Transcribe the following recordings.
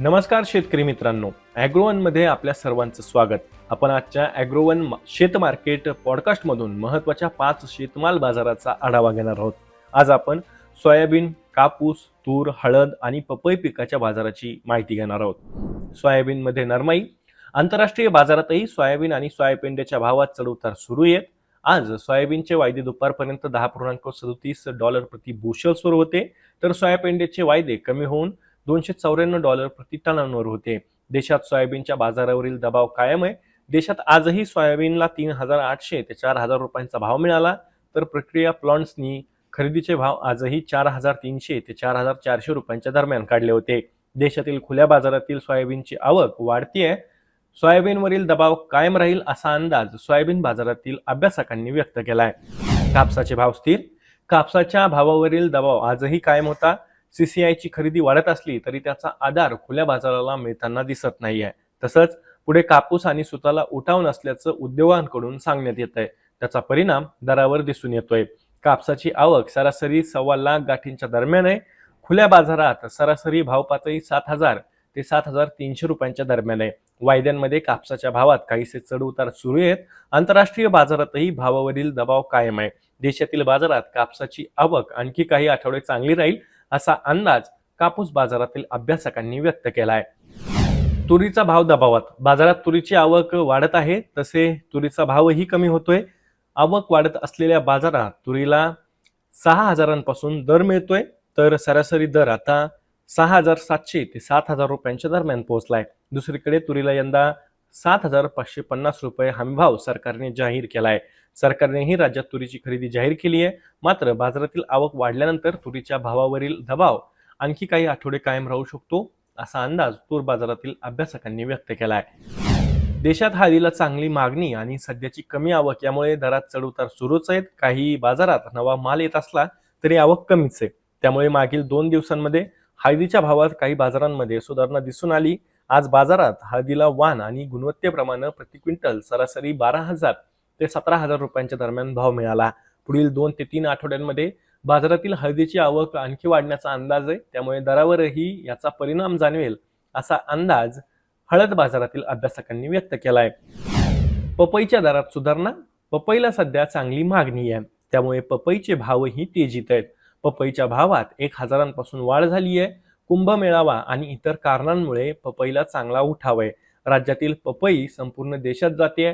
नमस्कार शेतकरी मित्रांनो. ॲग्रोवनमध्ये आपल्या सर्वांचं स्वागत. आपण आजच्या ॲग्रोवन म- शेत मार्केट पॉडकास्टमधून महत्त्वाच्या पाच शेतमाल बाजाराचा आढावा घेणार आहोत. आज आपण सोयाबीन कापूस तूर हळद आणि पपई पिकाच्या बाजाराची माहिती घेणार आहोत. सोयाबीनमध्ये नरमाई आंतरराष्ट्रीय बाजारातही सोयाबीन आणि सोयापेंड्याच्या भावात चढउतार सुरू आहेत आज सोयाबीनचे वायदे दुपारपर्यंत दहा पूर्णांक सदतीस डॉलर प्रति बुशल्सवर होते. तर सोयापेंड्याचे वायदे कमी होऊन दोनशे चौऱ्याण्णव डॉलर प्रति टनांवर होते. देशात सोयाबीनच्या बाजारावरील दबाव कायम आहे. देशात आजही सोयाबीनला तीन हजार आठशे ते चार हजार रुपयांचा भाव मिळाला. तर प्रक्रिया प्लॉन्ट्सनी खरेदीचे भाव आजही चार हजार तीनशे ते चार हजार चारशे रुपयांच्या दरम्यान काढले होते. देशातील खुल्या बाजारातील सोयाबीनची आवक वाढतीये. सोयाबीनवरील दबाव कायम राहील असा अंदाज सोयाबीन बाजारातील अभ्यासकांनी व्यक्त केलाय. कापसाचे भाव स्थिर. कापसाच्या भावावरील दबाव आजही कायम होता. सीसीआयची खरेदी वाढत असली तरी त्याचा आधार खुल्या बाजाराला मिळताना दिसत नाही आहे तसंच पुढे कापूस आणि सुताला उठाव नसल्याचं उद्योगांकडून सांगण्यात येत आहे त्याचा परिणाम दरावर दिसून येतोय. कापसाची आवक सरासरी सव्वा लाख गाठींच्या दरम्यान आहे. खुल्या बाजारात सरासरी भाव पातळी सात हजार ते सात हजार तीनशे रुपयांच्या दरम्यान आहे. वायद्यांमध्ये कापसाच्या भावात काहीसे चढ उतार सुरू आहेत. आंतरराष्ट्रीय बाजारातही भावावरील दबाव कायम आहे. देशातील बाजारात कापसाची आवक आणखी काही आठवडे चांगली राहील असा अंदाज कापूस बाजारातील अभ्यासकांनी व्यक्त केला आहे तुरीचा भाव दबावात. बाजारात तुरीची आवक वाढत आहे तसे तुरीचा भावही कमी होतोय. आवक वाढत असलेल्या बाजारात तुरीला सहा हजारांपासून दर मिळतोय तर सरासरी दर आता सहा हजार सातशे ते सात हजार रुपयांच्या दरम्यान पोहोचलाय. दुसरीकडे तुरीला यंदा सात हजार पाचशे पन्नास रुपये हमीभाव सरकारने जाहीर केला आहे सरकारनेही राज्यात तुरीची खरेदी जाहीर केली आहे. मात्र बाजारातील आवक वाढल्यानंतर तुरीच्या भावावरील दबाव आणखी काही आठवडे कायम राहू शकतो असा अंदाज तूर बाजारातील अभ्यासकांनी व्यक्त केला आहे देशात हळदीला चांगली मागणी आणि सध्याची कमी आवक यामुळे दरात चढउतार सुरूच आहेत. काही बाजारात नवा माल येत असला तरी आवक कमीच आहे. त्यामुळे मागील दोन दिवसांमध्ये हळदीच्या भावात काही बाजारांमध्ये सुधारणा दिसून आली. आज बाजारात हळदीला वाण आणि गुणवत्तेप्रमाणे प्रति क्विंटल सरासरी बारा हजार ते सतरा हजार रुपयांच्या दरम्यान भाव मिळाला. पुढील दोन ते तीन आठवड्यांमध्ये बाजारातील हळदीची आवक आणखी वाढण्याचा अंदाज आहे. त्यामुळे दरावरही याचा परिणाम जाणवेल असा अंदाज हळद बाजारातील अभ्यासकांनी व्यक्त केला आहे पपईच्या दरात सुधारणा पपईला सध्या चांगली मागणी आहे. त्यामुळे पपईचे भावही तेजीत आहेत. पपईच्या भावात एक हजारांपासून वाढ झाली आहे. कुंभमेळावा आणि इतर कारणांमुळे पपईला चांगला उठाव आहे राज्यातील पपई संपूर्ण देशात जाते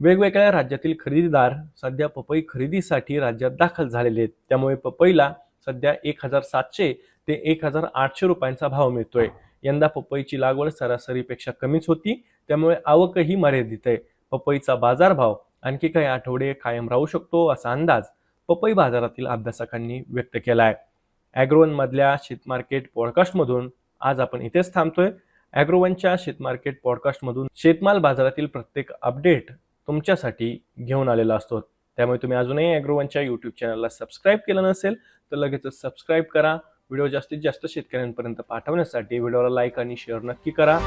वेगवेगळ्या राज्यातील खरेदीदार सध्या पपई खरेदीसाठी राज्यात दाखल झालेले आहेत. त्यामुळे पपईला सध्या एक हजार सातशे ते एक हजार आठशे रुपयांचा भाव मिळतोय. यंदा पपईची लागवड सरासरीपेक्षा कमीच होती. त्यामुळे आवकही मर्यादित आहे. पपईचा बाजारभाव आणखी काही आठवडे कायम राहू शकतो असा अंदाज पपई बाजारातील अभ्यासकांनी व्यक्त केला आहे ॲग्रोवनमधल्या शेतमार्केट पॉडकास्टमधून आज आपण इथेच थांबतोय. ॲग्रोवनच्या शेतमार्केट पॉडकास्टमधून शेतमाल बाजारातील प्रत्येक अपडेट तुमच्यासाठी घेऊन आलेला असतो. त्यामुळे तुम्ही अजूनही ॲग्रोवनच्या यूट्यूब चॅनलला सबस्क्राईब केलं नसेल तर लगेचच सबस्क्राईब करा. व्हिडिओ जास्तीत जास्त शेतकऱ्यांपर्यंत पाठवण्यासाठी व्हिडिओला लाईक आणि शेअर नक्की करा.